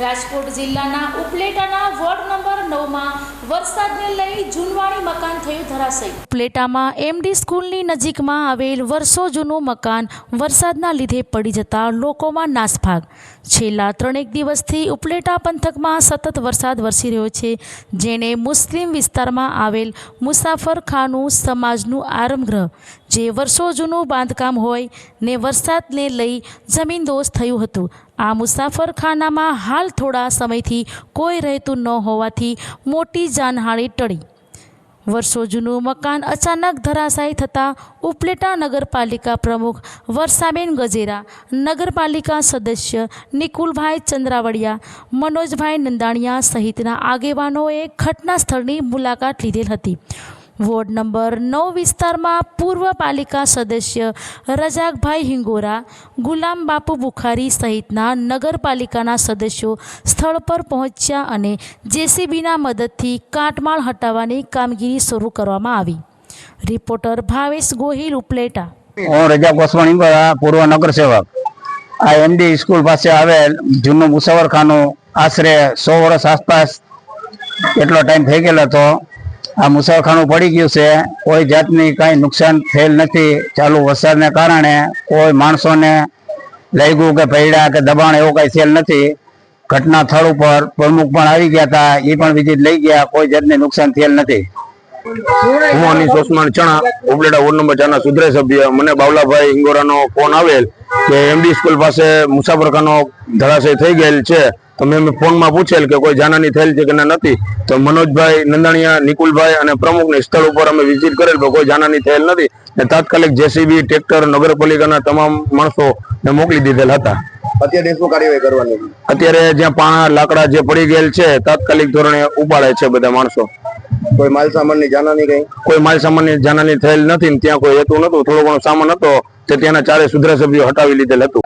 રાજકોટ જિલ્લાના ઉપલેટાના ward number નવમાં વરસાદને લઈ જૂનવાણી મકાન થયું ધરાશય. ઉપલેટામાં એમડી સ્કૂલની નજીકમાં આવેલ વર્ષો જૂનું મકાન વરસાદના લીધે પડી જતા લોકોમાં નાસભાગ. છેલ્લા ત્રણેક દિવસથી ઉપલેટા પંથકમાં સતત વરસાદ વરસી રહ્યો છે જેણે મુસ્લિમ વિસ્તારમાં આવેલ મુસાફર ખાનું સમાજનું આરંભગ્રહ. જે વર્ષો જૂનું બાંધકામ હોય ને વરસાદને લઈ જમીનદોષ થયું હતું. આ મુસાફરખાનામાં હાલ થોડા સમયથી કોઈ રહેતું ન હોવાથી મોટી જાનહાણી ટળી. વર્ષો જૂનું મકાન અચાનક ધરાશાયી થતાં ઉપલેટા નગરપાલિકા પ્રમુખ વર્ષાબેન ગજેરા, નગરપાલિકા સદસ્ય નિકુલભાઈ ચંદ્રાવડિયા, મનોજભાઈ નંદાણીયા સહિતના આગેવાનોએ ઘટના સ્થળની મુલાકાત લીધેલ હતી. વોર્ડ નંબર નવ વિસ્તારમાં પૂર્વ પાલિકા સદસ્ય રજાકભાઈ હિંગોરા, ગુલામ બાપુ બુખારી સહિતના નગરપાલિકાના સદસ્યો સ્થળ પર પહોંચ્યા અને જેસીબીના મદદથી કાટમાળ હટાવવાની કામગીરી શરૂ કરવામાં આવી. રિપોર્ટર ભાવેશ ગોહિલ ઉપલેટા. હું રજા ગોસ્વાણી પૂર્વ નગરસેવક. આ એમડી સ્કૂલ પાસે આવેલ જૂનું મુસાફરખાનું આશરે સો વર્ષ આસપાસ એટલો ટાઈમ થઈ ગયેલો હતો. આ મુસાફરખાનું પડી ગયું છે. કોઈ જાતની કાંઈ નુકસાન થયેલ નથી. ચાલુ વરસાદને કારણે કોઈ માણસોને લાગ્યું કે પૈડા કે દબાણ એવું કાંઈ થયેલ નથી. ઘટના સ્થળ ઉપર પ્રમુખ પણ આવી ગયા હતા. એ પણ વિઝિટ લઈ ગયા. કોઈ જાતને નુકસાન થયેલ નથી. હું અનિશ ઓસમાન ચણા ઉપલેટા વોર્ડ નંબર ચારના સુધરે સભ્ય. મને બાવલાભાઈ હિંગોરાનો ફોન આવેલ. કે એમડી સ્કૂલ પાસે મુસાફરખાનો ધરાશય થઈ ગયેલ છે. તો મેં ફોનમાં પૂછેલ કે કોઈ જાનહાની થયેલ છે કે ના નથી. તો મનોજભાઈ નંદાણીયા નિકુલભાઈ અને પ્રમુખને સ્થળ ઉપર અમે વિઝિટ કરેલ પણ કોઈ જાનહાની થયેલ નથી. ને તાત્કાલિક જેસીબી ટ્રેક્ટર નગરપાલિકાના તમામ માણસો ને મોકલી દીધેલ હતા. અત્યારે શું કાર્યવાહી કરવાની? અત્યારે જ્યાં પાણા લાકડા જે પડી ગયેલ છે તાત્કાલિક ધોરણે ઉપાડે છે બધા માણસો. કોઈ માલ સામાનની જાનહાની કઈ કોઈ માલ સામાનની જાનહાની થયેલ નથી ત્યાં કોઈ હેતુ નતું થોડો ઘણો સામાન હતો તે ત્યાંના ચારે સુધરા સભ્યો હટાવી લીધેલ હતું.